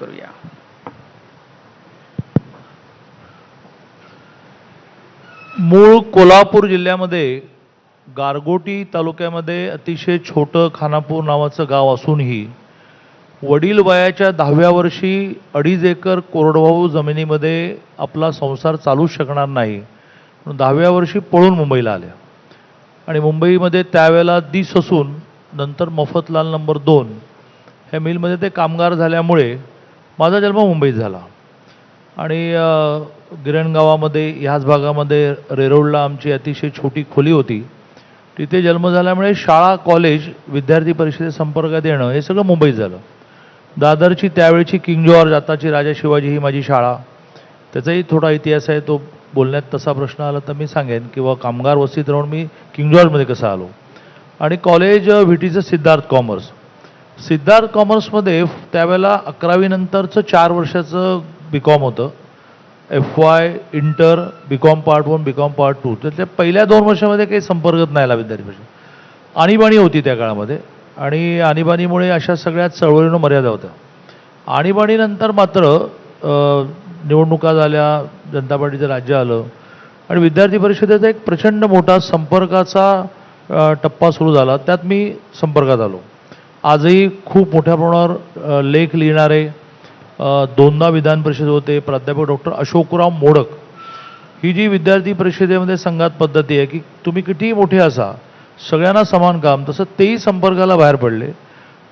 करूया. मूळ कोल्हापूर जिल्ह्यामध्ये गारगोटी तालुक्यामध्ये अतिशय छोटं खानापूर नावाचं गाव असूनही वडील वयाच्या दहाव्या वर्षी अडीच एकर कोरडवाहू जमिनीमध्ये आपला संसार चालू शकणार नाही. म्हणून दहाव्या वर्षी पळून मुंबईला आल्या. आणि मुंबईमध्ये त्यावेळेला दिस असून नंतर मफतलाल नंबर दोन ह्या मिलमध्ये ते कामगार झाल्यामुळे माझा जन्म मुंबईत झाला. आणि गिरणगावामध्ये ह्याच भागामध्ये रेरोडला आमची अतिशय छोटी खोली होती. तिथे जन्म झाल्यामुळे शाळा कॉलेज विद्यार्थी परिषदे संपर्कात येणं हे सगळं मुंबईत झालं. दादरची त्यावेळची किंग जॉर्ज आताची राजा शिवाजी ही माझी शाळा. त्याचाही थोडा इतिहास आहे तो बोलण्यात तसा प्रश्न आला तर मी सांगेन किंवा कामगार वस्तीत राहून मी किंग जॉर्जमध्ये कसं आलो. आणि कॉलेज व्हीटीचं सिद्धार्थ कॉमर्स. सिद्धार्थ कॉमर्समध्ये त्यावेळेला अकरावीनंतरचं चार वर्षाचं बी कॉम होतं. F Y inter B com part one B com part two तर त्या पहिल्या दोन वर्षामध्ये काही संपर्कच नाही आला विद्यार्थी परिषद आणीबाणी होती त्या काळामध्ये. आणि आणीबाणीमुळे अशा सगळ्या चळवळीनं मर्यादा होत्या. आणीबाणीनंतर मात्र निवडणुका झाल्या जनता पार्टीचं राज्य आलं. आणि विद्यार्थी परिषदेचा एक प्रचंड मोठा संपर्काचा टप्पा सुरू झाला. त्यात मी संपर्कात आलो. आजही खूप मोठ्या प्रमाणावर लेख लिहिणारे दोनदा विधान परिषद होते. प्राध्यापक डॉक्टर अशोकराव मोडक. ही जी विद्यार्थी परिषदेमध्ये संघात पद्धती आहे की तुम्ही कितीही मोठे असा सगळ्यांना समान काम तसं तेही संपर्काला बाहेर पडले.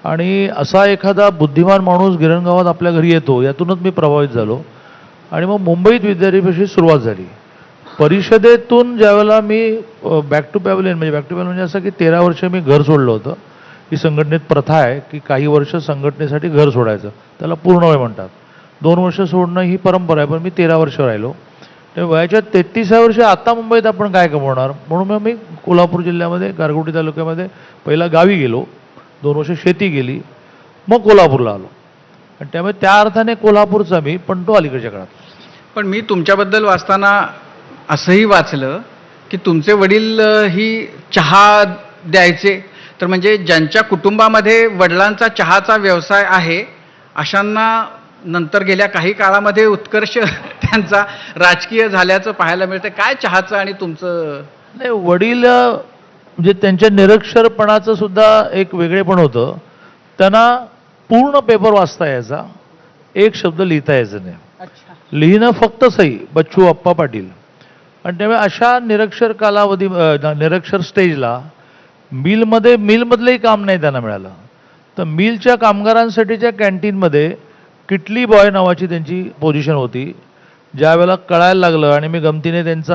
आणि असा एखादा बुद्धिमान माणूस गिरणगावात आपल्या घरी येतो यातूनच मी प्रभावित झालो. आणि मग मुंबईत विद्यार्थी परिषद सुरुवात झाली. परिषदेतून ज्यावेळेला मी बॅक टू पॅवलियन म्हणजे बॅक टू पॅवलियन म्हणजे असं की तेरा वर्ष मी घर सोडलं होतं. ही संघटनेत प्रथा आहे की काही वर्ष संघटनेसाठी घर सोडायचं. त्याला पूर्ण वय म्हणतात. दोन वर्ष सोडणं ही परंपरा आहे पण मी तेरा वर्ष राहिलो. त्या वयाच्या तेहतीसाव्या वर्षी आता मुंबईत आपण काय कमवणार? म्हणून मग मी कोल्हापूर जिल्ह्यामध्ये गारगोटी तालुक्यामध्ये पहिला गावी गेलो. दोन वर्ष शेती गेली मग कोल्हापूरला आलो. आणि त्यामुळे त्या अर्थाने कोल्हापूरचा मी पण तो अलीकडच्या काळात. पण मी तुमच्याबद्दल वाचताना असंही वाचलं की तुमचे वडील ही चहा द्यायचे तर म्हणजे ज्यांच्या कुटुंबामध्ये वडिलांचा चहाचा व्यवसाय आहे अशांना नंतर गेल्या काही काळामध्ये उत्कर्ष त्यांचा राजकीय झाल्याचं पाहायला मिळतं. काय चहाचं आणि तुमचं? नाही वडील म्हणजे त्यांच्या निरक्षरपणाचं सुद्धा एक वेगळेपण होतं. त्यांना पूर्ण पेपर वाचता यायचा. एक शब्द लिहिता यायचं नाही. लिहिणं फक्त सही बच्चू अप्पा पाटील. आणि त्यामुळे अशा निरक्षर कालावधी निरक्षर स्टेजला मिलमध्ये मिलमधलंही काम नाही त्यांना मिळालं. तर मिलच्या कामगारांसाठीच्या कॅन्टीनमध्ये किटली बॉय नावाची त्यांची पोझिशन होती. ज्यावेळेला कळायला लागलं आणि मी गमतीने त्यांचा